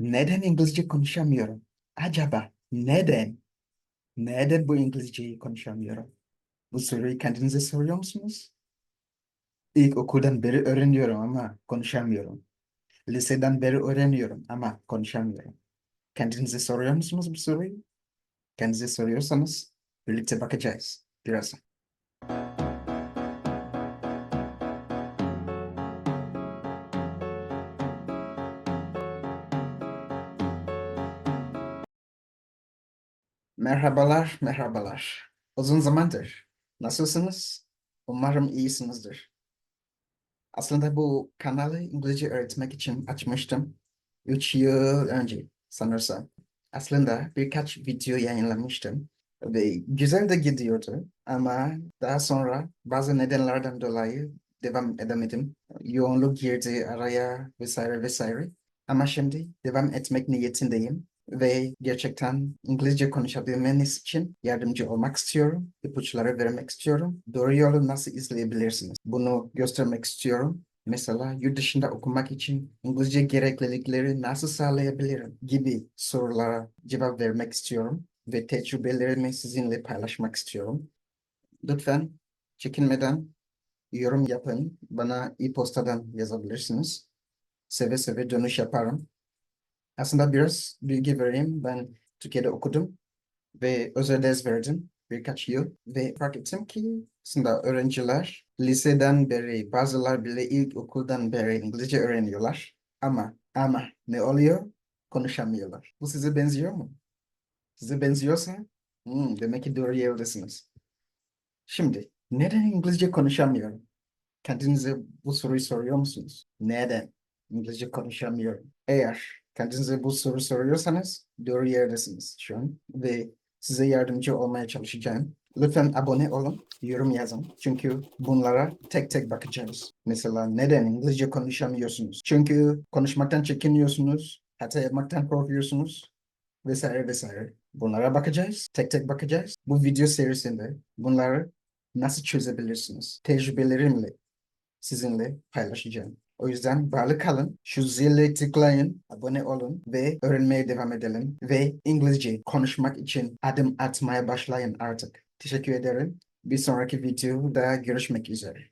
Neden İngilizce konuşamıyorum? Acaba neden? Neden bu İngilizceyi konuşamıyorum? Bu soruyu kendinize soruyor musunuz? İlk okuldan beri öğreniyorum ama konuşamıyorum. Liseden beri öğreniyorum ama konuşamıyorum. Kendinize soruyor musunuz bu soruyu? Kendinize soruyorsanız birlikte bakacağız birazdan. Merhabalar, merhabalar. Uzun zamandır. Nasılsınız? Umarım iyisinizdir. Aslında bu kanalı İngilizce öğretmek için açmıştım. Üç yıl önce sanırsam. Aslında birkaç video yayınlamıştım. Ve güzel de gidiyordu. Ama daha sonra bazı nedenlerden dolayı devam edemedim. Yoğunluk girdi araya vesaire vesaire. Ama şimdi devam etmek niyetindeyim ve gerçekten İngilizce konuşabilmeniz için yardımcı olmak istiyorum. İpuçları vermek istiyorum. Doğru yolu nasıl izleyebilirsiniz? Bunu göstermek istiyorum. Mesela yurt dışında okumak için İngilizce gereklilikleri nasıl sağlayabilirim gibi sorulara cevap vermek istiyorum ve tecrübelerimi sizinle paylaşmak istiyorum. Lütfen çekinmeden yorum yapın. Bana e-postadan yazabilirsiniz. Seve seve dönüş yaparım. Aslında biraz bilgi vereyim. Ben Türkiye'de okudum ve özel ders verdim birkaç yıl ve fark ettim ki aslında öğrenciler liseden beri bazılar bile ilk okuldan beri İngilizce öğreniyorlar ama ama ne oluyor? Konuşamıyorlar. Bu size benziyor mu? Size benziyorsa hmm, demek ki doğru yerdesiniz. Şimdi neden İngilizce konuşamıyorum? Kendinize bu soruyu soruyor musunuz? Neden İngilizce konuşamıyorum? Eğer kendinize bu soru soruyorsanız doğru yerdesiniz şu an ve size yardımcı olmaya çalışacağım. Lütfen abone olun, yorum yazın. Çünkü bunlara tek tek bakacağız. Mesela neden İngilizce konuşamıyorsunuz? Çünkü konuşmaktan çekiniyorsunuz, hata yapmaktan korkuyorsunuz vesaire vesaire. Bunlara bakacağız, tek tek bakacağız. Bu video serisinde bunları nasıl çözebilirsiniz? Tecrübelerimle sizinle paylaşacağım. O yüzden bağlı kalın, şu zili tıklayın, abone olun ve öğrenmeye devam edelim. Ve İngilizce konuşmak için adım atmaya başlayın artık. Teşekkür ederim. Bir sonraki videoda görüşmek üzere.